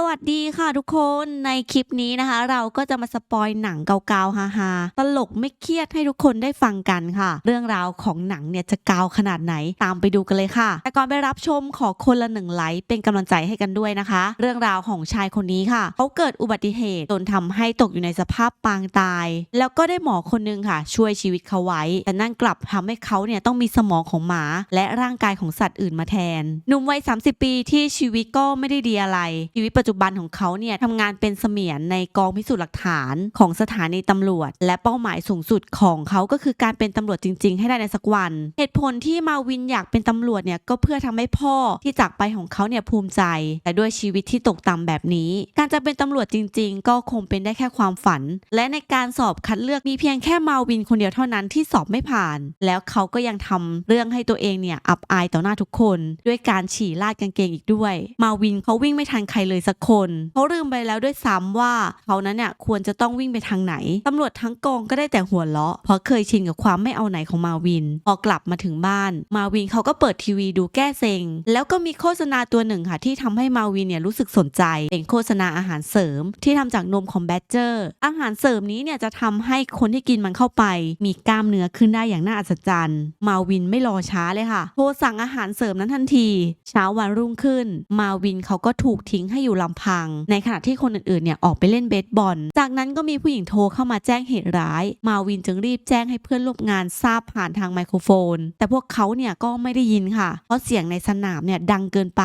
though วัสดีค่ะทุกคนในคลิปนี้นะคะ เราก็จะมาสปอยหนังเกาๆฮาๆตลกไม่เครียดให้ทุกคนได้ฟังกันค่ะ เรื่องราวของหนังเนี่ยจะกาวขนาดไหนตามไปดูกันเลยค่ะ แต่ก่อนไปรับชมขอคนละหนึ่งไลค์เป็นกำลังใจให้กันด้วยนะคะ เรื่องราวของชายคนนี้ค่ะเขาเกิดอุบัติเหตุจนทำให้ตกอยู่ในสภาพปางตาย แล้วก็ได้หมอคนนึงค่ะ ช่วยชีวิตเขาไว้ แต่นั่นกลับทำให้เขาเนี่ยต้องมีสมองของหมา และร่างกายของสัตว์อื่นมาแทนหนุ่มวัย30 ปีที่ชีวิตก็ไม่ได้ดีอะไรชีวิตปัจจุบันบันของเขาเนี่ยทำงานเป็นเสมียนในกองพิสูจน์หลักฐานของสถานีตำรวจ และเป้าหมายสูงสุดของเขาก็คือการเป็นตำรวจจริง ๆ ให้ได้ในสักวัน เหตุผลที่มาวินอยากเป็นตำรวจเนี่ยก็เพื่อทำให้พ่อที่จากไปของเขาเนี่ยภูมิใจ แต่ด้วยชีวิตที่ตกต่ำแบบนี้ การจะเป็นตำรวจจริง ๆ ก็คงเป็นได้แค่ความฝัน และในการสอบคัดเลือกมีเพียงแค่มาวินคนเดียวเท่านั้นที่สอบไม่ผ่าน แล้วเขาก็ยังทำเรื่องให้ตัวเองเนี่ยอับอายต่อหน้าทุกคน ด้วยการฉี่ลาดกางเกงอีกด้วย มาวินเขาวิ่งไม่ทันใครเลยสักคนเขาลืมไปแล้วด้วยซ้ำว่าเขานั้นเนี่ยควรจะต้องวิ่งไปทางไหนตำรวจทั้งกองก็ได้แต่หัวเราะเพราะเคยชินกับความไม่เอาไหนของมาวิน พอกลับมาถึงบ้าน มาวินเขาก็เปิดทีวีดูแก้เซ็ง แล้วก็มีโฆษณาตัวหนึ่งค่ะ ที่ทำให้มาวินเนี่ยรู้สึกสนใจ เป็นโฆษณาอาหารเสริม ที่ทำจากนมของแบดเจอร์อาหารเสริมนี้เนี่ยจะทำให้คนที่กินมันเข้าไป มีกล้ามเนื้อขึ้นได้อย่างน่าอัศจรรย์มาวินไม่รอช้าเลยค่ะโทรสั่งอาหารเสริมนั้นทันที เช้าวันรุ่งขึ้น มาวินเขาก็ถูกทิ้งให้อยู่ลำพัง ในขณะที่คนอื่นๆเนี่ยออกไปเล่นเบสบอล จากนั้นก็มีผู้หญิงโทรเข้ามาแจ้งเหตุร้าย มาวินจึงรีบแจ้งให้เพื่อนร่วมงานทราบผ่านทางไมโครโฟน แต่พวกเขาเนี่ยก็ไม่ได้ยินค่ะ เพราะเสียงในสนามเนี่ยดังเกินไป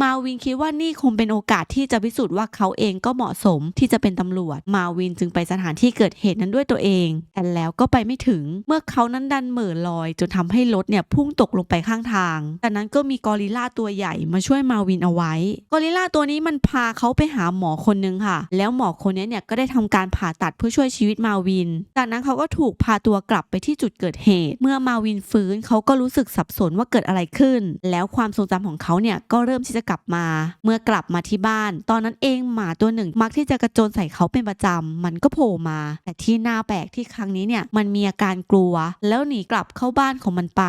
มาวินคิดว่านี่คงเป็นโอกาสที่จะพิสูจน์ว่าเขาเองก็เหมาะสมที่จะเป็นตำรวจ มาวินจึงไปสถานที่เกิดเหตุนั้นด้วยตัวเอง แต่แล้วก็ไปไม่ถึง เมื่อเขานั้นดันเหม่อลอย จนทำให้รถเนี่ยพุ่งตกลงไปข้างทาง จากนั้นก็มีกอริลลาตัวใหญ่มาช่วยมาวินเอาไว้ กอริลลาตัวนี้มันพาเขาไปหาหมอคนนึงค่ะ แล้วหมอคนนี้เนี่ยก็ได้ทำการผ่าตัดเพื่อช่วยชีวิตมาวิน จากนั้นเขาก็ถูกพาตัวกลับไปที่จุดเกิดเหตุ เมื่อมาวินฟื้นเขาก็รู้สึกสับสนว่าเกิดอะไรขึ้น แล้วความทรงจำของเขาเนี่ยก็เริ่มที่จะกลับมา เมื่อกลับมาที่บ้าน ตอนนั้นเองหมาตัวหนึ่งมักที่จะกระโจนใส่เขาเป็นประจำมันก็โผล่มา แต่ที่น่าแปลกที่ครั้งนี้เนี่ยมันมีอาการกลัว แล้วหนีกลับเข้าบ้านของมันไป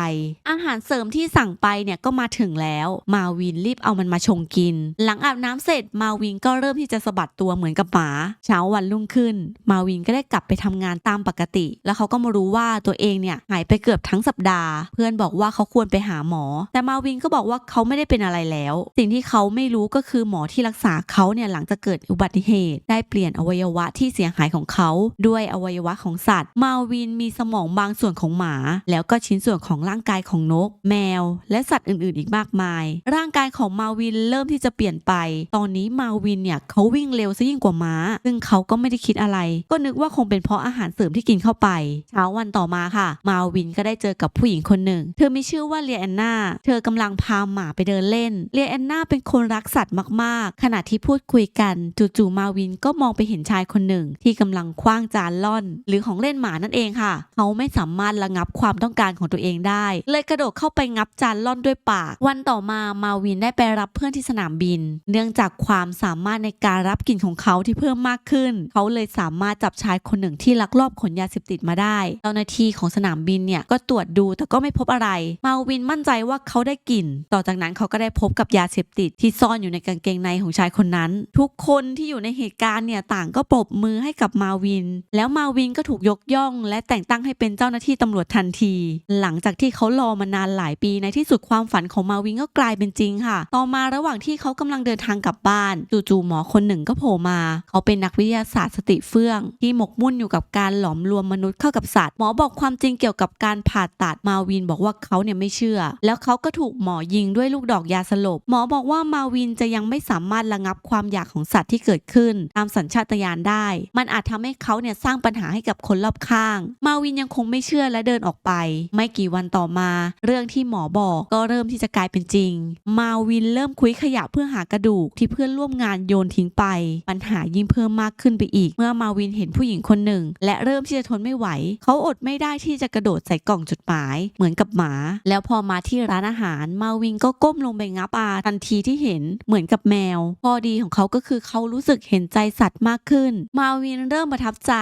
อาหารเสริมที่สั่งไปเนี่ยก็มาถึงแล้ว มาวินรีบเอามันมาชงกิน หลังอาบน้ำเสร็จมาวินก็เริ่มที่จะสะบัดตัวเหมือนกับหมา เช้าวันรุ่งขึ้น มาวินก็ได้กลับไปทำงานตามปกติ แล้วเขาก็มารู้ว่าตัวเองเนี่ยหายไปเกือบทั้งสัปดาห์ เพื่อนบอกว่าเขาควรไปหาหมอ แต่มาวินก็บอกว่าเขาไม่ได้เป็นอะไรแล้ว สิ่งที่เขาไม่รู้ก็คือหมอที่รักษาเขาเนี่ยหลังจากเกิดอุบัติเหตุได้เปลี่ยนอวัยวะที่เสียหายของเขา ด้วยอวัยวะของสัตว์ มาวินมีสมองบางส่วนของหมา แล้วก็ชิ้นส่วนของร่างกายของนก แมว และสัตว์อื่น ๆ อีกมากมาย ร่างกายของมาวินเริ่มที่จะเปลี่ยนไป ตอนนี้มาาวินเนี่ยเขาวิ่งเร็วซะยิ่งกว่าม้า ซึ่งเขาก็ไม่ได้คิดอะไร ก็นึกว่าคงเป็นเพราะอาหารเสริมที่กินเข้าไป เช้าวันต่อมาค่ะ มาวินก็ได้เจอกับผู้หญิงคนหนึ่ง เธอมีชื่อว่าเลียแอนนาเธอกำลังพาหมาไปเดินเล่น เลียแอนนาเป็นคนรักสัตว์มากๆ ขณะที่พูดคุยกันจู่ๆมาวินก็มองไปเห็นชายคนหนึ่ง ที่กำลังคว้างจานล่อน หรือของเล่นหมานั่นเองค่ะ เขาไม่สามารถระงับความต้องการของตัวเองได้ เลยกระโดดเข้าไปงับจานล่อนด้วยปาก วันต่อมามาวินได้ไปรับเพื่อนที่สนามบิน เนื่องจากความสามารถในการรับกลิ่นของเขาที่เพิ่มมากขึ้น เขาเลยสามารถจับชายคนหนึ่งที่ลักลอบขนยาเสพติดมาได้เจ้าหน้าที่ของสนามบินเนี่ยก็ตรวจดูแต่ก็ไม่พบอะไร มาวินมั่นใจว่าเขาได้กลิ่น ต่อจากนั้นเขาก็ได้พบกับยาเสพติดที่ซ่อนอยู่ในกางเกงในของชายคนนั้น ทุกคนที่อยู่ในเหตุการณ์เนี่ยต่างก็ปรบมือให้กับมาวิน แล้วมาวินก็ถูกยกย่อง และแต่งตั้งให้เป็นเจ้าหน้าที่ตำรวจทันที หลังจากที่เขารอมานานหลายปีในที่สุดความฝันของมาวินก็กลายเป็นจริงค่ะ ต่อมาระหว่างที่เขากำลังเดินทางกลับบ้านจู่ๆหมอคนหนึ่งก็โผล่มา เขาเป็นนักวิทยาศาสตร์สติเฟื่อง ที่หมกมุ่นอยู่กับการหลอมรวมมนุษย์เข้ากับสัตว์หมอบอกความจริงเกี่ยวกับการผ่าตัดมาวินบอกว่าเขาเนี่ยไม่เชื่อ แล้วเขาก็ถูกหมอยิงด้วยลูกดอกยาสลบหมอบอกว่ามาวินจะยังไม่สามารถระงับความอยากของสัตว์ที่เกิดขึ้น ตามสัญชาตญาณได้ มันอาจทำให้เขาเนี่ยสร้างปัญหาให้กับคนรอบข้าง มาวินยังคงไม่เชื่อและเดินออกไป ไม่กี่วันต่อมา เรื่องที่หมอบอกก็เริ่มที่จะกลายเป็นจริง มาวินเริ่มคุยขยะเพื่อหากระดูกที่เพื่อนร่วมงานโยนทิ้งไป ปัญหายิ่งเพิ่มมากขึ้นไปอีก เมื่อมาวินเห็นผู้หญิงคนหนึ่ง และเริ่มที่จะทนไม่ไหว เขาอดไม่ได้ที่จะกระโดดใส่กล่องจดหมาย เหมือนกับหมา แล้วพอมาที่ร้านอาหาร มาวินก็ก้มลงไปงับอาทันทีที่เห็นเหมือนกับแมว พอดีของเขาก็คือเขารู้สึกเห็นใจสัตว์มากขึ้น มาวินเริ่มประทับใจ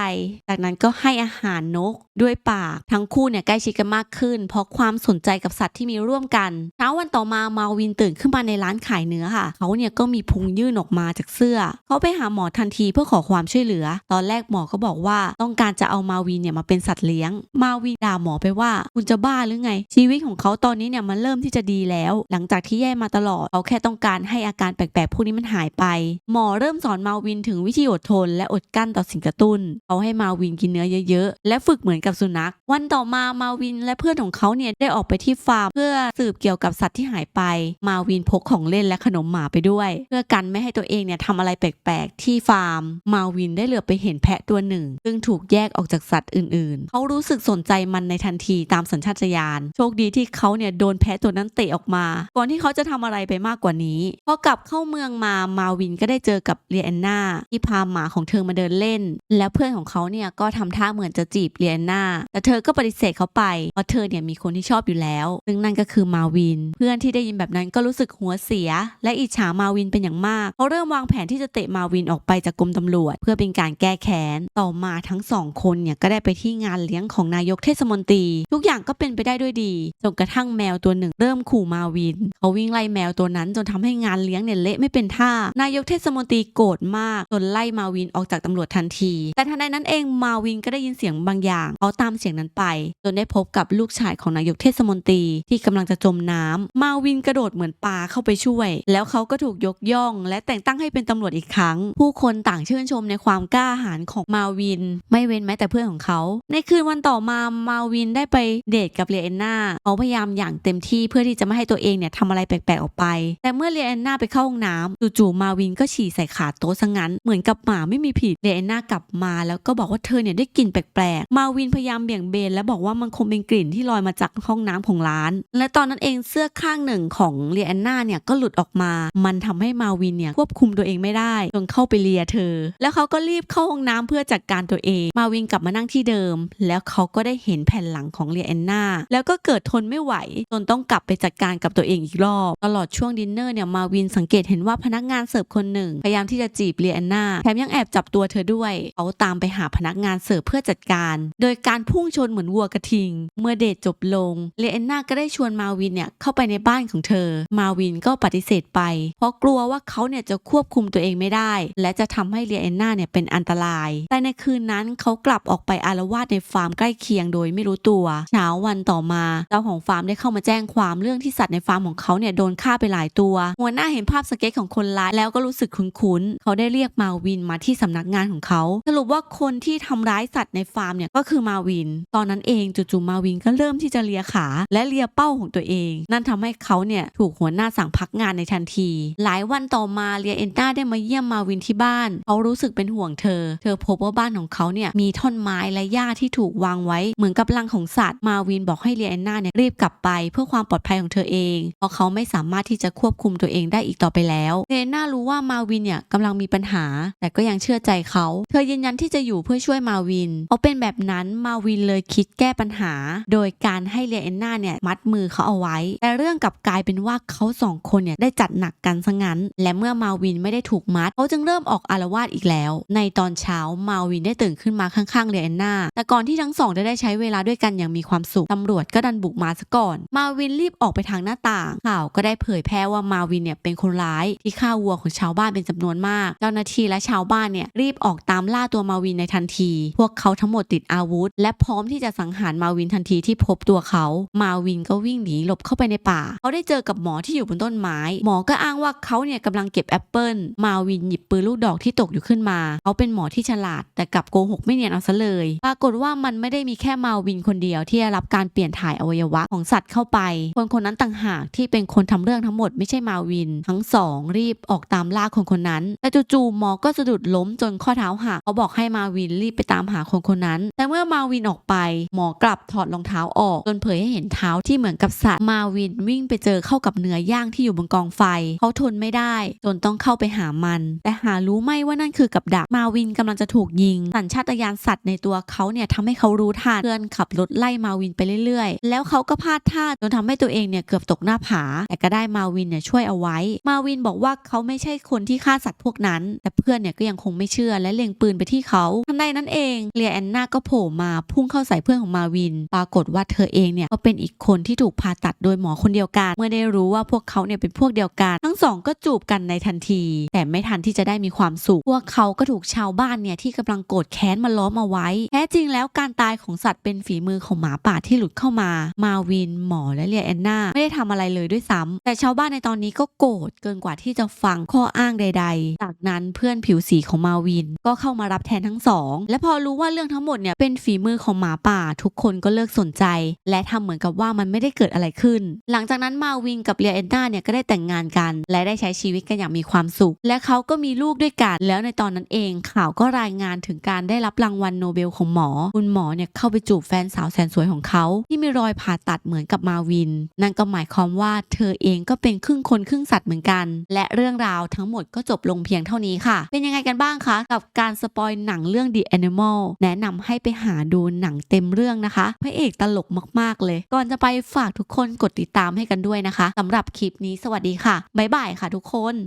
จากนั้นก็ให้อาหารนกด้วยปาก ทั้งคู่เนี่ยใกล้ชิดกันมากขึ้น เพราะความสนใจกับสัตว์ที่มีร่วมกันเช้าวันต่อมามาวินตื่นขึ้นมาในร้านขายเนื้อค่ะ เขาเนี่ยก็มีพุงยื่นออกมาจากเสื้อ เขาไปหาหมอทันทีเพื่อขอความช่วยเหลือ ตอนแรกหมอก็บอกว่าต้องการจะเอามาวินเนี่ยมาเป็นสัตว์เลี้ยง มาวินด่าหมอไปว่า คุณจะบ้าหรือไง ชีวิตของเขาตอนนี้เนี่ยมันเริ่มที่จะดีแล้ว หลังจากที่แย่มาตลอดเขาแค่ต้องการให้อาการแปลกๆพวกนี้มันหายไป หมอเริ่มสอนมาวินถึงวิธีอดทน และอดกั้นต่อสิ่งกระตุ้นเขาให้มาวินกินเนื้อเยอะๆ และฝึกเหมือนกับสุนัข วันต่อมามาวินและเพื่อนของเขาเนี่ยได้ออกไปที่ฟาร์มเพื่อสืบเกี่ยวกับสัตว์ที่หายไป มาวินพกของเล่นและขนมหมาไปด้วย เพื่อกันไม่ให้ตัวเองเนี่ยทำอะไรแปลกๆ ที่ฟาร์ม มาวินได้เหลือไปเห็นแพะตัวหนึ่ง ซึ่งถูกแยกออกจากสัตว์อื่นๆ เขารู้สึกสนใจมันในทันทีตามสัญชาตญาณ โชคดีที่เขาเนี่ยโดนแพะตัวนั้นเตะออกมา ก่อนที่เขาจะทำอะไรไปมากกว่านี้ พอกลับเข้าเมืองมา มาวินก็ได้เจอกับเรียนนาที่พาหมาของเธอมาเดินเล่น แล้วเพื่อนของเขาเนี่ยก็ทำท่าเหมือนจะจีบเรียนนาแต่เธอก็ปฏิเสธเขาไป เพราะเธอเนี่ยมีคนที่ชอบอยู่แล้ว ซึ่งนั่นก็คือมาวิน เพื่อนที่ได้ยินแบบนั้นก็รู้สึกหัวเสีย และอิจฉามาวินเป็นอย่างมากเขาเริ่มวางแผนที่จะเตะมาวินออกไปจากกรมตำรวจ เพื่อเป็นการแก้แค้น ต่อมาทั้งสองคนเนี่ยก็ได้ไปที่งานเลี้ยงของนายกเทศมนตรี ทุกอย่างก็เป็นไปได้ด้วยดีจนกระทั่งแมวตัวหนึ่ง เริ่มขู่มาวิน เขาวิ่งไล่แมวตัวนั้นจนทำให้งานเลี้ยงเนี่ยเละไม่เป็นท่า นายกเทศมนตรีโกรธมากจนไล่มาวินออกจากตำรวจทันที แต่ทันใดนั้นเองมาวินก็ได้ยินเสียงบางอย่างเขาตามเสียงนั้นไป จนได้พบกับลูกชายของนายกเทศมนตรีที่กำลังจะจมน้ำมาวินกระโดดเหมือนปลาเข้าไปช่วย แล้วเขาก็ถูกยกย่องและแต่งตั้งให้เป็นตำรวจอีกครั้ง ผู้คนต่างชื่นชมในความกล้าหาญของมาวิน ไม่เว้นแม้แต่เพื่อนของเขา ในคืนวันต่อมามาวินได้ไปเดทกับเลียนนาเขาพยายามอย่างเต็มที่เพื่อที่จะไม่ให้ตัวเองเนี่ยทำอะไรแปลกๆออกไป แต่เมื่อเลียนนาไปเข้าห้องน้ำจู่ๆมาวินก็ฉี่ใส่ขาโต๊ะซะงั้น เหมือนกับหมาไม่มีผิดเลียนนากลับมา แล้วก็บอกว่าเธอเนี่ยได้กลิ่นแปลกๆมาวินพยายามเบี่ยงเบนและบอกว่ามันคงเป็นกลิ่นที่ลอยมาจากห้องน้ำของร้าน และตอนนั้นเองเสื้อข้างหนึ่งของเลียนนาเนี่ยก็หลุดออกมา มันทำให้มาวินเนี่ยควบคุมตัวเองไม่ได้จนเข้าไปเลียเธอ แล้วเขาก็รีบเข้าห้องน้ำเพื่อจัดการตัวเอง มาวินกลับมานั่งที่เดิม แล้วเขาก็ได้เห็นแผ่นหลังของเลียแอนนาแล้วก็เกิดทนไม่ไหวจนต้องกลับไปจัดการกับตัวเองอีกรอบ ตลอดช่วงดินเนอร์เนี่ยมาวินสังเกตเห็นว่าพนักงานเสิร์ฟคนหนึ่งพยายามที่จะจีบเลียแอนนาแถมยังแอบจับตัวเธอด้วยเขาตามไปหาพนักงานเสิร์ฟเพื่อจัดการ โดยการพุ่งชนเหมือนวัวกระทิง เมื่อเดทจบลงเลียแอนนาก็ได้ชวนมาวินเนี่ยเข้าไปในบ้านของเธอ มาวินก็ปฏิเสธไป เพราะกลัวว่าเขาเนี่ยจะควบคุมตัวเองไม่ได้ และจะทำให้เลียนนาเนี่ยเป็นอันตราย แต่ในคืนนั้นเขากลับออกไปอารวาสในฟาร์มใกล้เคียงโดยไม่รู้ตัว เช้าวันต่อมาเจ้าของฟาร์มได้เข้ามาแจ้งความเรื่องที่สัตว์ในฟาร์มของเขาเนี่ยโดนฆ่าไปหลายตัว หัวหน้าเห็นภาพสเก็ตของคนร้ายแล้วก็รู้สึกคุ้นๆ เขาได้เรียกมาวินมาที่สำนักงานของเขา สรุปว่าคนที่ทำร้ายสัตว์ในฟาร์มเนี่ยก็คือมาวิน ตอนนั้นเองจู่ๆมาวินก็เริ่มที่จะเลียขา และเลียเป้าของตัวเอง นั่นทำให้เขาเนี่ยถูกหัวหน้าสั่งพักงานในทันที หลายวันต่อมาเลียเอนต้าได้มาเยี่ยมมาวินที่บ้าน เขารู้สึกเป็นห่วงเธอ เธอพบว่าบ้านของเขาเนี่ยมีท่อนไม้และหญ้าที่ถูกวางไว้ เหมือนกับรังของสัตว์มาวินบอกให้เลียเอนต้าเนี่ยรีบกลับไปเพื่อความปลอดภัยของเธอเองเพราะเขาไม่สามารถที่จะควบคุมตัวเองได้อีกต่อไปแล้วเลียเอนต้ารู้ว่ามาวินเนี่ยกำลังมีปัญหา แต่ก็ยังเชื่อใจเขา เธอยืนยันที่จะอยู่เพื่อช่วยมาวินเพราะเป็นแบบนั้นมาวินเลยคิดแก้ปัญหา โดยการให้เลียเอนนาเนี่ยมัดมือเขาเอาไว้ แต่เรื่องกลับกลายเป็นว่าเขาสองคนเนี่ยได้จัดหนักกันซะงั้น และเมื่อมาวินไม่ได้ถูกมัด เขาจึงเริ่มออกอารวาสอีกแล้ว ในตอนเช้ามาวินได้ตื่นขึ้นมาข้างๆเลียเอนนาแต่ก่อนที่ทั้งสองจะได้ใช้เวลาด้วยกันอย่างมีความสุขตำรวจก็ดันบุกมาซะก่อน มาวินรีบออกไปทางหน้าต่าง ข่าวก็ได้เผยแพร่ว่ามาวินเนี่ยเป็นคนร้าย ที่ฆ่าวัวของชาวบ้านเป็นจำนวนมาก เจ้าหน้าที่และชาวบ้านเนี่ยรีบออกตามล่าตัวมาวินในทันที พวกเขาทั้งหมดติดอาวุธ และพร้อมที่จะสังหารมาวินทันทีที่พบตัวเขา มาวินก็วิ่งหนีหลบเข้าไปในป่า เขาได้เจอกับหมอที่อยู่บนต้นไม้ หมอก็อ้างว่าเขาเนี่ยกำลังเก็บแอปเปิลมาวินหยิบปืนลูกดอกที่ตกอยู่ขึ้นมาเขาเป็นหมอที่ฉลาด แต่กลับโกหกไม่เนียนเอาซะเลย ปรากฏว่ามันไม่ได้มีแค่มาวินคนเดียวที่ได้รับการเปลี่ยนถ่ายอวัยวะของสัตว์เข้าไป คนคนนั้นต่างหากที่เป็นคนทำเรื่องทั้งหมดไม่ใช่มาวิน ทั้งสองรีบออกตามล่าคนคนนั้น แต่จู่ๆหมอก็สะดุดล้มจนข้อเท้าหักเขาบอกให้มาวินรีบไปตามหาคนคนนั้น แต่เมื่อมาวินออกไป หมอกลับถอดรองเท้าออกจนเผยให้เห็นเท้าที่เหมือนกับสัตว์มาวินวิ่งไปเจอเข้ากับเนื้อย่างที่อยู่บนกองไฟ เขาทนไม่ได้ จนต้องเข้าไปหามัน แต่หารู้ไหมว่านั่นคือกับดักมาวินกำลังจะถูกยิง สัญชาตญาณสัตว์ในตัวเขาเนี่ยทำให้เขารู้ทันเพื่อนขับรถไล่มาวินไปเรื่อยๆ แล้วเขาก็พลาดท่าจนทำให้ตัวเองเนี่ยเกือบตกหน้าผา แต่ก็ได้มาวินเนี่ยช่วยเอาไว้ มาวินบอกว่าเขาไม่ใช่คนที่ฆ่าสัตว์พวกนั้น แต่เพื่อนเนี่ยก็ยังคงไม่เชื่อและเล็งปืนไปที่เขาทันใดนั้นเองเลียแอนนาก็โผล่มาพุ่งเข้าใส่เพื่อนของมาวิน ปรากฏว่าเธอเองเนี่ยก็เป็นอีกคนที่ถูกผ่าตัดโดยหมอคนเดียวกัน เมื่อได้รู้ว่าพวกเขาเนี่ยเป็นพวกเดียวกัน ทั้งสองก็จูบกันในทนที แต่ไม่ทันที่จะได้มีความสุข พวกเขาก็ถูกชาวบ้านเนี่ยที่กำลังโกรธแค้นมาล้อมเอาไว้ แท้จริงแล้วการตายของสัตว์เป็นฝีมือของหมาป่าที่หลุดเข้ามา มาวิน หมอและเลียแอนนาไม่ได้ทำอะไรเลยด้วยซ้ำแต่ชาวบ้านในตอนนี้ก็โกรธเกินกว่าที่จะฟังข้ออ้างใด ๆ จากนั้นเพื่อนผิวสีของมาวิน ก็เข้ามารับแทนทั้งสอง และพอรู้ว่าเรื่องทั้งหมดเนี่ยเป็นฝีมือของหมาป่า ทุกคนก็เลิกสนใจ และทำเหมือนกับว่ามันไม่ได้เกิดอะไรขึ้น หลังจากนั้นมาวินกับเลียแอนนาเนี่ยก็ได้แต่งงานกัน และได้ใช้ชีวิตกันอย่างมีความสุข และเขาก็มีลูกด้วยกัน แล้วในตอนนั้นเองข่าวก็รายงานถึงการได้รับรางวัลโนเบลของหมอ คุณหมอเนี่ยเข้าไปจูบแฟนสาวแสนสวยของเขา ที่มีรอยผ่าตัดเหมือนกับมาวิน นั่นก็หมายความว่าเธอเองก็เป็นครึ่งคนครึ่งสัตว์เหมือนกัน และเรื่องราวทั้งหมดก็จบลงเพียงเท่านี้ค่ะ เป็นยังไงกันบ้างคะ กับการสปอยหนังเรื่อง The Animal แนะนำให้ไปหาดูหนังเต็มเรื่องนะคะพระเอกตลกมากๆเลย ก่อนจะไปฝากทุกคนกดติดตามให้กันด้วยนะคะสำหรับคลิปนี้สวัสดีค่ะบ๊ายบายค่ะทุกคน